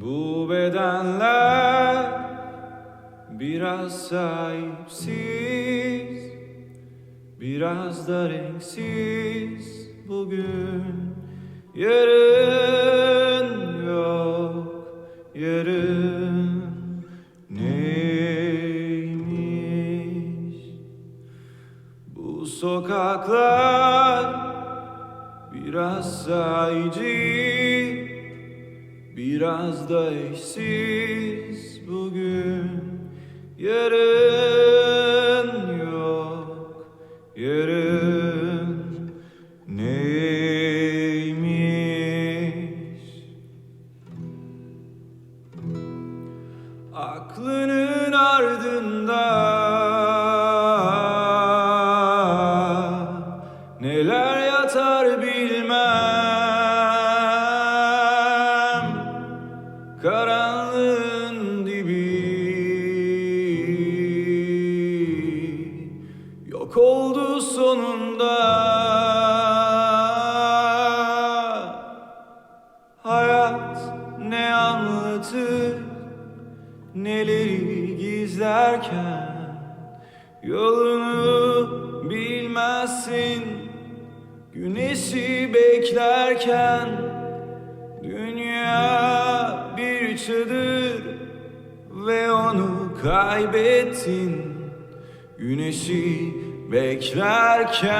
Bu bedenler biraz sahipsiz Biraz da renksiz. Bugün Yarın yok yarın neymiş? Bu sokaklar biraz sayıcı Biraz da eşsiz bugün. Yarın yok Yarın neymiş? Aklının ardında Neler yatar bilmem Karanlığın dibi. Yok oldu sonunda. Hayat ne anlatır Neleri gizlerken? Yolunu bilmezsin Güneşi beklerken? Dünya çadır Ve onu kaybettin. Güneşi beklerken